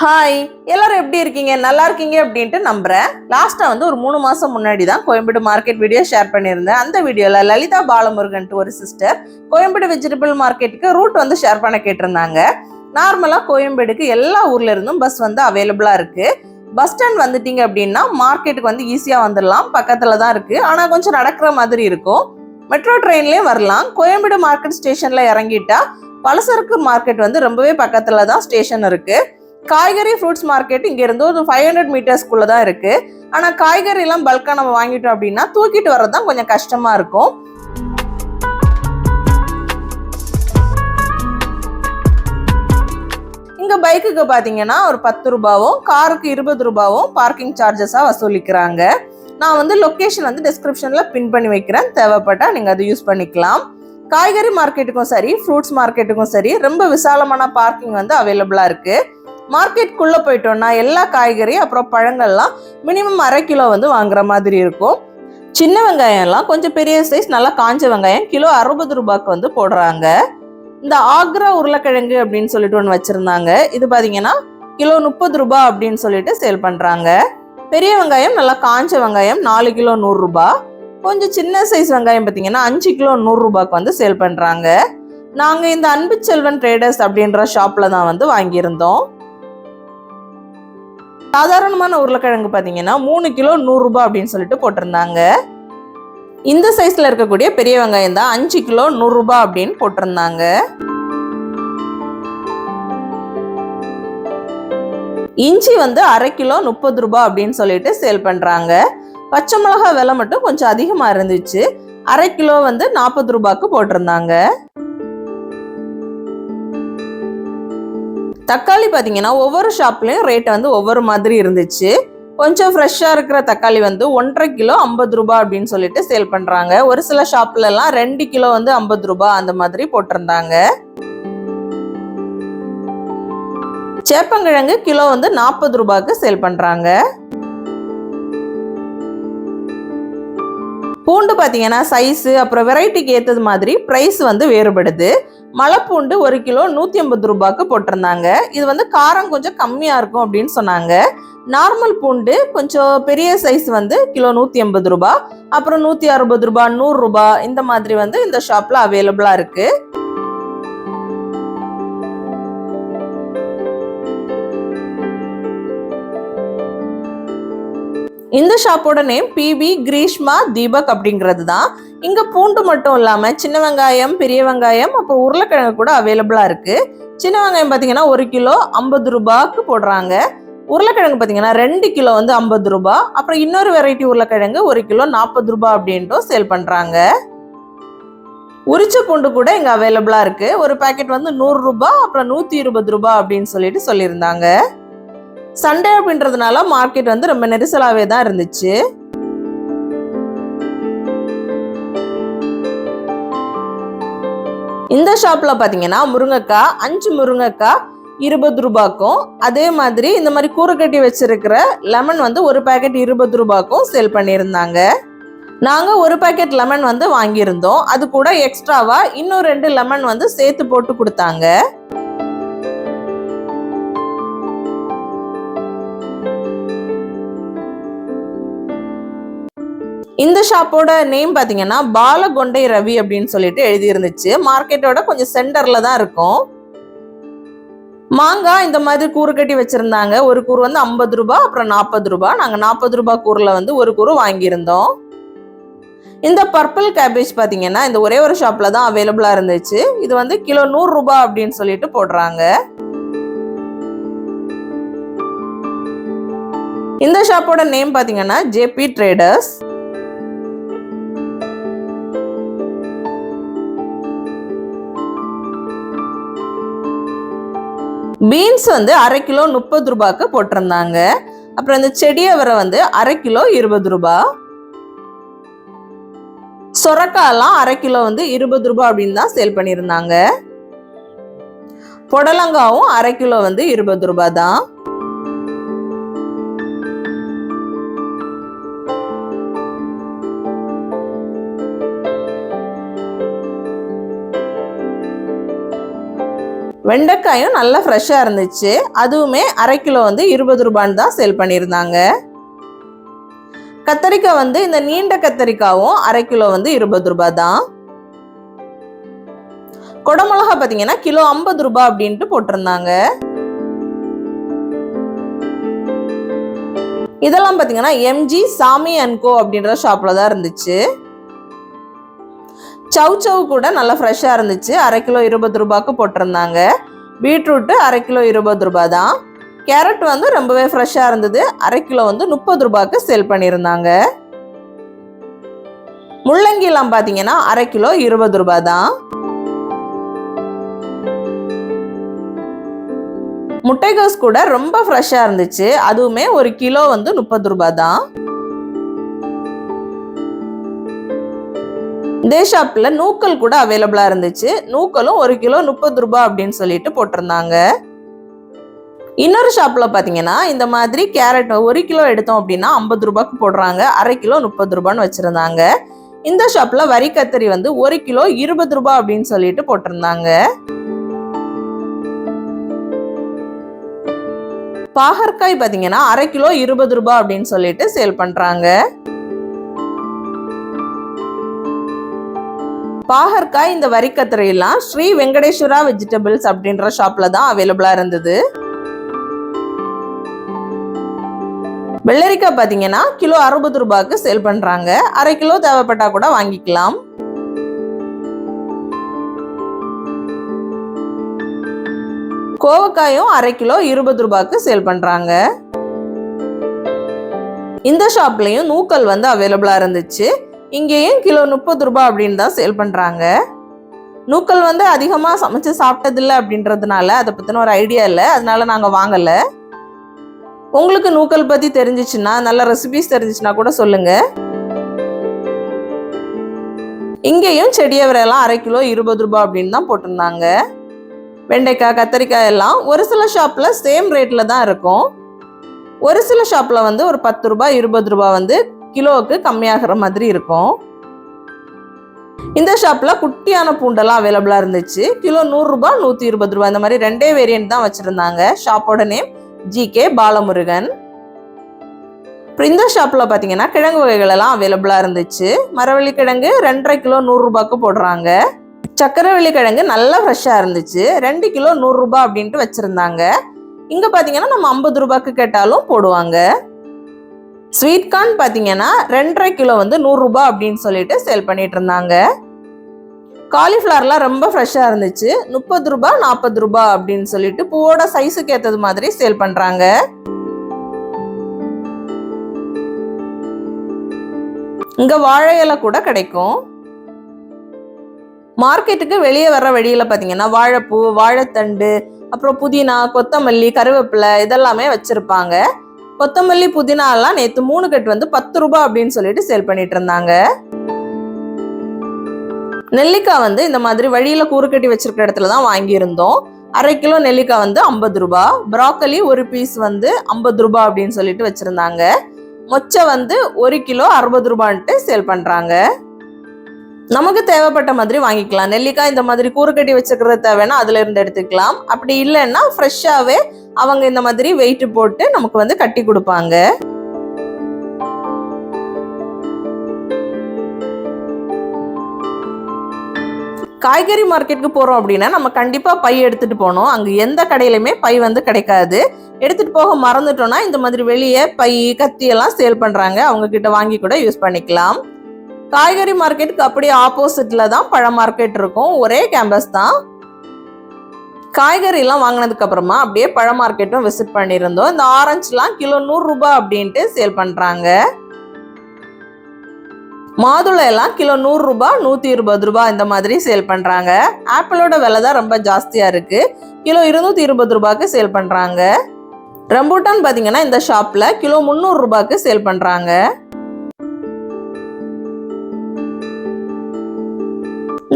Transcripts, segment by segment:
Hi எல்லாரும் எப்படி இருக்கீங்க? நல்லா இருக்கீங்க அப்படின்ட்டு நம்புறேன். லாஸ்ட்டாக வந்து ஒரு மூணு மாதம் முன்னாடி தான் கோயம்பேடு மார்க்கெட் வீடியோ ஷேர் பண்ணியிருந்தேன். அந்த வீடியோவில் லலிதா பாலமுருகன்ட்டு ஒரு சிஸ்டர் கோயம்பேடு வெஜிடபிள் மார்க்கெட்டுக்கு ரூட் வந்து ஷேர் பண்ண கேட்டிருந்தாங்க. நார்மலாக கோயம்பேடுக்கு எல்லா ஊர்ல இருந்தும் பஸ் வந்து அவைலபிளாக இருக்குது பஸ் ஸ்டாண்ட் வந்துட்டீங்க அப்படின்னா மார்க்கெட்டுக்கு வந்து ஈஸியாக வந்துடலாம் பக்கத்தில் தான் இருக்குது ஆனால் கொஞ்சம் நடக்கிற மாதிரி இருக்கும். மெட்ரோ ட்ரெயின்லேயும் வரலாம். கோயம்பேடு மார்க்கெட் ஸ்டேஷனில் இறங்கிட்டா பலசரக்கு மார்க்கெட் வந்து ரொம்பவே பக்கத்தில் தான் ஸ்டேஷன் இருக்குது காய்கறி ஃப்ரூட்ஸ் மார்க்கெட் இங்கேருந்து ஒரு ஃபைவ் ஹண்ட்ரட் மீட்டர்ஸ்க்குள்ளே தான் இருக்குது ஆனால் காய்கறிலாம் பல்காக நம்ம வாங்கிட்டோம் அப்படின்னா தூக்கிட்டு வர்றது தான் கொஞ்சம் கஷ்டமாக இருக்கும். இங்கே பைக்குக்கு பார்த்தீங்கன்னா ஒரு பத்து ரூபாவும் காருக்கு இருபது ரூபாவும் பார்க்கிங் சார்ஜஸாக வசூலிக்கிறாங்க. நான் வந்து லொக்கேஷன் வந்து டிஸ்கிரிப்ஷனில் பின் பண்ணி வைக்கிறேன். தேவைப்பட்டால் நீங்கள் அதை யூஸ் பண்ணிக்கலாம். காய்கறி மார்க்கெட்டுக்கும் சரி ஃப்ரூட்ஸ் மார்க்கெட்டுக்கும் சரி ரொம்ப விசாலமான பார்க்கிங் வந்து அவைலபிளாக இருக்குது மார்க்கெட்டுக்குள்ளே போயிட்டோம்னா எல்லா காய்கறியும் அப்புறம் பழங்கள்லாம் மினிமம் அரை கிலோ வந்து வாங்குற மாதிரி இருக்கும். சின்ன வெங்காயம்லாம் கொஞ்சம் பெரிய சைஸ் நல்லா காஞ்ச வெங்காயம் கிலோ அறுபது ரூபாய்க்கு வந்து போடுறாங்க. இந்த ஆக்ரா உருளைக்கிழங்கு அப்படின்னு சொல்லிட்டு ஒன்று வச்சுருந்தாங்க. இது பார்த்தீங்கன்னா கிலோ முப்பது ரூபாய் அப்படின்னு சொல்லிட்டு சேல் பண்ணுறாங்க பெரிய வெங்காயம் நல்லா காஞ்ச வெங்காயம் நாலு கிலோ நூறுரூபா கொஞ்சம் சின்ன சைஸ் வெங்காயம் பார்த்தீங்கன்னா அஞ்சு கிலோ நூறுரூபாய்க்கு வந்து சேல் பண்ணுறாங்க நாங்கள் இந்த அன்பு செல்வன் ட்ரேடர்ஸ் அப்படின்ற ஷாப்பில் தான் வந்து வாங்கியிருந்தோம். சாதாரணமான உருளைக்கிழங்கு பார்த்தீங்கன்னா மூணு கிலோ நூறுரூபா அப்படின்னு சொல்லிட்டு போட்டிருந்தாங்க. இந்த சைஸில் இருக்கக்கூடிய பெரிய வெங்காயம் தான் அஞ்சு கிலோ நூறுரூபா அப்படின்னு போட்டிருந்தாங்க. இஞ்சி வந்து அரை கிலோ முப்பது ரூபாய் அப்படின்னு சொல்லிட்டு சேல் பண்ணுறாங்க பச்சை மிளகாய் விலை மட்டும் கொஞ்சம் அதிகமாக இருந்துச்சு. அரை கிலோ வந்து நாற்பது ரூபாய்க்கு போட்டிருந்தாங்க. தக்காளி பார்த்தீங்கன்னா ஒவ்வொரு ஷாப்லேயும் ரேட் வந்து ஒவ்வொரு மாதிரி இருந்துச்சு. கொஞ்சம் ஃப்ரெஷ்ஷாக இருக்கிற தக்காளி வந்து ஒன்றரை கிலோ ஐம்பது ரூபா அப்படின்னு சொல்லிட்டு சேல் பண்ணுறாங்க ஒரு சில ஷாப்லலாம் ரெண்டு கிலோ வந்து ஐம்பது ரூபா அந்த மாதிரி போட்டிருந்தாங்க. சேப்பங்கிழங்கு கிலோ வந்து நாற்பது ரூபாய்க்கு சேல் பண்ணுறாங்க பூண்டு பார்த்தீங்கன்னா சைஸு அப்புறம் வெரைட்டிக்கு ஏற்றது மாதிரி ப்ரைஸ் வந்து வேறுபடுது. மலைப்பூண்டு ஒரு கிலோ நூற்றி ஐம்பது ரூபாய்க்கு போட்டிருந்தாங்க. இது வந்து காரம் கொஞ்சம் கம்மியாக இருக்கும் அப்படின்னு சொன்னாங்க. நார்மல் பூண்டு கொஞ்சம் பெரிய சைஸ் வந்து கிலோ நூற்றி ஐம்பது ரூபாய் அப்புறம் நூற்றி அறுபது ரூபாய் நூறுரூபா இந்த மாதிரி வந்து இந்த ஷாப்பில் அவைலபிளாக இருக்குது இந்த ஷாப்போட நேம் பிபி கிரீஷ்மா தீபக் அப்படிங்கிறது தான் இங்கே பூண்டு மட்டும் இல்லாமல் சின்ன வெங்காயம் பெரிய வெங்காயம் அப்புறம் உருளைக்கிழங்கு கூட அவைலபிளாக இருக்குது சின்ன வெங்காயம் பார்த்தீங்கன்னா ஒரு கிலோ ஐம்பது ரூபாய்க்கு போடுறாங்க. உருளைக்கிழங்கு பார்த்தீங்கன்னா ரெண்டு கிலோ வந்து ஐம்பது ரூபாய் அப்புறம் இன்னொரு வெரைட்டி உருளைக்கிழங்கு ஒரு கிலோ நாற்பது ரூபாய் அப்படின்ட்டும் சேல் பண்ணுறாங்க உரிச்ச பூண்டு கூட இங்கே அவைலபிளாக இருக்குது ஒரு பாக்கெட் வந்து நூறுரூபா அப்புறம் நூற்றி இருபது ரூபாய் அப்படின்னு சொல்லிட்டு சொல்லியிருந்தாங்க. சண்டே அப்படின்றதுனால மார்க்கெட் வந்து ரொம்ப நெரிசலாகவே தான் இருந்துச்சு. இந்த ஷாப்பில் பார்த்தீங்கன்னா முருங்கைக்காய் அஞ்சு முருங்கைக்காய் இருபது ரூபாய்க்கும் அதே மாதிரி இந்த மாதிரி கூரை கட்டி வச்சிருக்கிற லெமன் வந்து ஒரு பேக்கெட் இருபது ரூபாய்க்கும் சேல் பண்ணியிருந்தாங்க. நாங்கள் ஒரு பேக்கெட் லெமன் வந்து வாங்கியிருந்தோம். அது கூட எக்ஸ்ட்ராவாக இன்னும் ரெண்டு லெமன் வந்து சேர்த்து போட்டு கொடுத்தாங்க. இந்த ஷாப்போட நேம் பார்த்தீங்கன்னா பாலகொண்டை ரவி அப்படின்னு சொல்லிட்டு எழுதியிருந்துச்சு. மார்க்கெட்டோட கொஞ்சம் சென்டரில் தான் இருக்கும். மாங்காய் இந்த மாதிரி கூறு கட்டி வச்சுருந்தாங்க. ஒரு கூறு வந்து ஐம்பது ரூபா அப்புறம் நாற்பது ரூபா. நாங்கள் நாற்பது ரூபாய் கூறில் வந்து ஒரு கூறு வாங்கியிருந்தோம். இந்த பர்பிள் கேபேஜ் பார்த்தீங்கன்னா இந்த ஒரே ஒரு ஷாப்பில் தான் அவைலபிளாக இருந்துச்சு. இது வந்து கிலோ நூறுரூபா அப்படின்னு சொல்லிட்டு போடுறாங்க. இந்த ஷாப்போட நேம் பார்த்தீங்கன்னா ஜேபி ட்ரேடர்ஸ் பீன்ஸ் வந்து அரை கிலோ முப்பது ரூபாய்க்கு போட்டிருந்தாங்க. அப்புறம் இந்த செடியவரை வந்து அரை கிலோ இருபது ரூபாய் சொரக்காயெல்லாம் அரை கிலோ வந்து இருபது ரூபாய் அப்படின்னு தான் சேல் பண்ணியிருந்தாங்க. புடலங்காவும் அரை கிலோ வந்து இருபது ரூபாய் தான். வெண்டைக்காயும் நல்லா ஃப்ரெஷ்ஷாக இருந்துச்சு. அதுவுமே அரை கிலோ வந்து இருபது ரூபான்னு தான் சேல் பண்ணியிருந்தாங்க. கத்தரிக்காய் வந்து இந்த நீண்ட கத்தரிக்காவும் அரை கிலோ வந்து இருபது ரூபாய் தான். குடமிளகா பார்த்தீங்கன்னா கிலோ ஐம்பது ரூபாய் அப்படின்ட்டு போட்டிருந்தாங்க. இதெல்லாம் பார்த்தீங்கன்னா எம்ஜி சாமி அண்ட் கோ அப்படின்ற ஷாப்பில் தான் இருந்துச்சு. சவ் சவ் கூட நல்லா ஃப்ரெஷ்ஷாக இருந்துச்சு. அரை கிலோ இருபது ரூபாய்க்கு போட்டிருந்தாங்க. பீட்ரூட்டு அரை கிலோ இருபது ரூபா தான். கேரட் வந்து ரொம்பவே ஃப்ரெஷ்ஷாக இருந்தது. அரை கிலோ வந்து முப்பது ரூபாய்க்கு சேல் பண்ணியிருந்தாங்க. முள்ளங்கிலாம் பார்த்தீங்கன்னா அரை கிலோ இருபது ரூபா தான். முட்டைகோஸ் கூட ரொம்ப ஃப்ரெஷ்ஷாக இருந்துச்சு. அதுவுமே ஒரு கிலோ வந்து முப்பது ரூபா தான். இதே ஷாப்பில் நூக்கல் கூட அவைலபிளாக இருந்துச்சு. நூக்கலும் ஒரு கிலோ முப்பது ரூபாய் அப்படின்னு சொல்லிட்டு போட்டிருந்தாங்க. இன்னொரு ஷாப்பில் பார்த்தீங்கன்னா இந்த மாதிரி கேரட் ஒரு கிலோ எடுத்தோம் அப்படின்னா ஐம்பது ரூபாய்க்கு போடுறாங்க. அரை கிலோ முப்பது ரூபான்னு வச்சுருந்தாங்க. இந்த ஷாப்பில் வரி கத்தரி வந்து ஒரு கிலோ இருபது ரூபாய் அப்படின்னு சொல்லிட்டு போட்டிருந்தாங்க. பாகற்காய் பார்த்தீங்கன்னா அரை கிலோ இருபது ரூபா அப்படின்னு சொல்லிட்டு சேல் பண்ணுறாங்க பாகற்காய் இந்த வரிக்கத்திரையெல்லாம் ஸ்ரீ வெங்கடேஸ்வரா வெஜிடபிள்ஸ் அப்படின்ற ஷாப்பில் தான் அவைலபிளாக இருந்தது. வெள்ளரிக்காய் பார்த்தீங்கன்னா கிலோ அறுபது ரூபாய்க்கு சேல் பண்ணுறாங்க அரை கிலோ தேவைப்பட்டால் கூட வாங்கிக்கலாம். கோவக்காயும் அரை கிலோ இருபது ரூபாய்க்கு சேல் பண்ணுறாங்க இந்த ஷாப்லேயும் நூக்கல் வந்து அவைலபிளாக இருந்துச்சு. இங்கேயும் கிலோ முப்பது ரூபாய் அப்படின்னு தான் சேல் பண்ணுறாங்க நூக்கல் வந்து அதிகமாக சமைச்சு சாப்பிட்டதில்ல அப்படின்றதுனால அதை பற்றின ஒரு ஐடியா இல்லை. அதனால நாங்கள் வாங்கலை. உங்களுக்கு நூக்கல் பற்றி தெரிஞ்சிச்சுன்னா நல்ல ரெசிபிஸ் தெரிஞ்சிச்சுன்னா கூட சொல்லுங்கள் இங்கேயும் செடியை விரையெல்லாம் அரை கிலோ இருபது ரூபாய் அப்படின்னு தான் போட்டிருந்தாங்க. வெண்டைக்காய் கத்திரிக்காய் எல்லாம் ஒரு சில ஷாப்பில் சேம் ரேட்டில் தான் இருக்கும். ஒரு சில ஷாப்பில் வந்து ஒரு பத்து ரூபாய் இருபது ரூபாய் வந்து கிலோவுக்கு கம்மியாகிற மாதிரி இருக்கும். இந்த ஷாப்பில் குட்டியான பூண்டெல்லாம் அவைலபிளாக இருந்துச்சு. கிலோ நூறுரூபா நூற்றி இருபது ரூபா இந்த மாதிரி ரெண்டே வேரியன்ட் தான் வச்சுருந்தாங்க. ஷாப்போட நேம் ஜிகே பாலமுருகன். அப்புறம் இந்த ஷாப்பில் பார்த்தீங்கன்னா கிழங்கு வகைகள் எல்லாம் அவைலபிளாக இருந்துச்சு. மரவள்ளி கிழங்கு ரெண்டரை கிலோ நூறுரூபாக்கு போடுறாங்க. சக்கரவள்ளி கிழங்கு நல்லா ஃப்ரெஷ்ஷாக இருந்துச்சு. ரெண்டு கிலோ நூறுரூபா அப்படின்ட்டு வச்சுருந்தாங்க. இங்கே பார்த்தீங்கன்னா நம்ம ஐம்பது ரூபாய்க்கு கேட்டாலும் போடுவாங்க. ஸ்வீட் கார்ன் பார்த்தீங்கன்னா ரெண்டரை கிலோ வந்து நூறுரூபா அப்படின்னு சொல்லிட்டு சேல் பண்ணிட்டு இருந்தாங்க. காலிஃப்ளவர்லாம் ரொம்ப ஃப்ரெஷ்ஷாக இருந்துச்சு. முப்பது ரூபா நாற்பது ரூபா அப்படின்னு சொல்லிட்டு பூவோட சைஸுக்கு ஏற்றது மாதிரி சேல் பண்ணுறாங்க இங்கே வாழை இலை கூட கிடைக்கும். மார்க்கெட்டுக்கு வெளியே வர்ற வழியில் பார்த்தீங்கன்னா வாழைப்பூ வாழைத்தண்டு அப்புறம் புதினா கொத்தமல்லி கருவேப்பிலை இதெல்லாமே வச்சுருப்பாங்க. கொத்தமல்லி புதினா எல்லாம் நேற்று மூணு கட்டு வந்து பத்து ரூபாய் அப்படின்னு சொல்லிட்டு சேல் பண்ணிட்டு இருந்தாங்க. நெல்லிக்காய் வந்து இந்த மாதிரி வழியில கூறு கட்டி வச்சிருக்கிற இடத்துல தான் வாங்கியிருந்தோம். அரை கிலோ நெல்லிக்காய் வந்து ஐம்பது ரூபாய். ப்ராக்கலி ஒரு பீஸ் வந்து ஐம்பது ரூபாய் அப்படின்னு சொல்லிட்டு வச்சிருந்தாங்க. மொச்சை வந்து ஒரு கிலோ அறுபது ரூபான்ட்டு சேல் பண்றாங்க. நமக்கு தேவைப்பட்ட மாதிரி வாங்கிக்கலாம். நெல்லிக்காய் இந்த மாதிரி கூறுக்கட்டி வச்சுக்கிறது தேவைன்னா அதுல இருந்து எடுத்துக்கலாம். அப்படி இல்லைன்னா ஃப்ரெஷ்ஷாவே அவங்க இந்த மாதிரி வெயிட் போட்டு நமக்கு வந்து கட்டி கொடுப்பாங்க. காய்கறி மார்க்கெட்டுக்கு போகிறோம் அப்படின்னா நம்ம கண்டிப்பாக பை எடுத்துகிட்டு போகணும். அங்கே எந்த கடையிலையுமே பை வந்து கிடைக்காது. எடுத்துகிட்டு போக மறந்துட்டோம்னா இந்த மாதிரி வெளியே பை கத்தி எல்லாம் சேல் பண்ணுறாங்க அவங்க கிட்ட வாங்கி கூட யூஸ் பண்ணிக்கலாம். காய்கறி மார்க்கெட்டுக்கு அப்படியே ஆப்போசிட்டில் தான் பழ மார்க்கெட் இருக்கும். ஒரே கேம்பஸ் தான். காய்கறிலாம் வாங்கினதுக்கு அப்புறமா அப்படியே பழ மார்க்கெட்டும் விசிட் பண்ணியிருந்தோம். இந்த ஆரஞ்சுலாம் கிலோ நூறுரூபா அப்படின்ட்டு சேல் பண்ணுறாங்க மாதுளை எல்லாம் கிலோ நூறுரூபா நூற்றி இருபது ரூபா இந்த மாதிரி சேல் பண்ணுறாங்க ஆப்பிளோட விலை தான் ரொம்ப ஜாஸ்தியாக இருக்குது கிலோ இருநூத்தி இருபது ரூபாய்க்கு சேல் பண்ணுறாங்க ரம்பூட்டான் பார்த்தீங்கன்னா இந்த ஷாப்பில் கிலோ முந்நூறு ரூபாய்க்கு சேல் பண்ணுறாங்க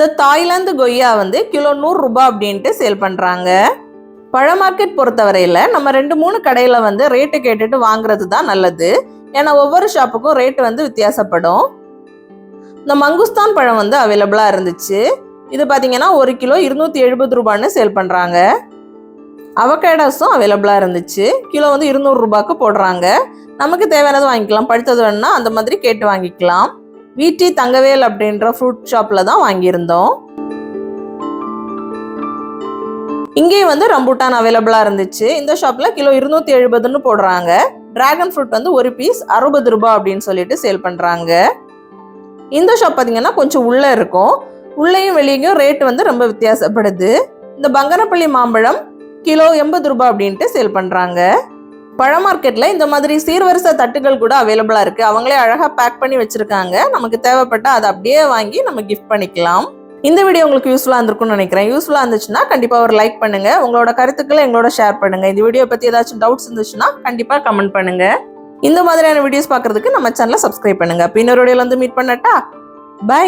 இந்த தாய்லாந்து கொய்யா வந்து கிலோ நூறு ரூபாய் அப்படின்ட்டு சேல் பண்ணுறாங்க பழ மார்க்கெட் பொறுத்தவரையில் நம்ம ரெண்டு மூணு கடையில் வந்து ரேட்டு கேட்டுட்டு வாங்குறது தான் நல்லது. ஏன்னா ஒவ்வொரு ஷாப்புக்கும் ரேட்டு வந்து வித்தியாசப்படும். இந்த மங்குஸ்தான் பழம் வந்து அவைலபிளாக இருந்துச்சு. இது பார்த்தீங்கன்னா ஒரு கிலோ இருநூற்றி எழுபது ரூபான்னு சேல் பண்ணுறாங்க அவகேடாஸும் அவைலபிளாக இருந்துச்சு. கிலோ வந்து இருநூறு ரூபாய்க்கு போடுறாங்க. நமக்கு தேவையானது வாங்கிக்கலாம். பழுத்தது வேணும்னா அந்த மாதிரி கேட்டு வாங்கிக்கலாம். வீட்டி தங்கவேல் அப்படின்ற ஃப்ரூட் ஷாப்பில் தான் வாங்கியிருந்தோம். இங்கேயும் வந்து ரம்பூட்டான் அவைலபிளாக இருந்துச்சு. இந்த ஷாப்பில் கிலோ இருநூத்தி எழுபதுன்னு போடுறாங்க. டிராகன் ஃப்ரூட் வந்து ஒரு பீஸ் அறுபது ரூபாய் அப்படின்னு சொல்லிட்டு சேல் பண்ணுறாங்க இந்த ஷாப் பார்த்தீங்கன்னா கொஞ்சம் உள்ளே இருக்கும். உள்ளேயும் வெளியேயும் ரேட் வந்து ரொம்ப வித்தியாசப்படுது. இந்த பங்கனப்பள்ளி மாம்பழம் கிலோ எண்பது ரூபாய் அப்படின்ட்டு சேல் பண்ணுறாங்க பழ மார்க்கெட்டில் இந்த மாதிரி சீர்வரிசை தட்டுகள் கூட அவைலபிளாக இருக்குது அவங்களே அழகாக பேக் பண்ணி வச்சுருக்காங்க. நமக்கு தேவைப்பட்டால் அதை அப்படியே வாங்கி நம்ம கிஃப்ட் பண்ணிக்கலாம். இந்த வீடியோ உங்களுக்கு யூஸ்ஃபுல்லாக இருந்திருக்கும்னு நினைக்கிறேன். யூஸ்ஃபுல்லாக இருந்துச்சுன்னா கண்டிப்பாக ஒரு லைக் பண்ணுங்கள் உங்களோட கருத்துக்களை எங்களோட ஷேர் பண்ணுங்கள் இந்த வீடியோ பற்றி ஏதாச்சும் டவுட்ஸ் இருந்துச்சுன்னா கண்டிப்பாக கமெண்ட் பண்ணுங்கள் இந்த மாதிரியான வீடியோஸ் பார்க்குறதுக்கு நம்ம சேனலை சப்ஸ்கிரைப் பண்ணுங்கள் பின்னர் வீடியோவில் வந்து மீட் பண்ணட்டா பை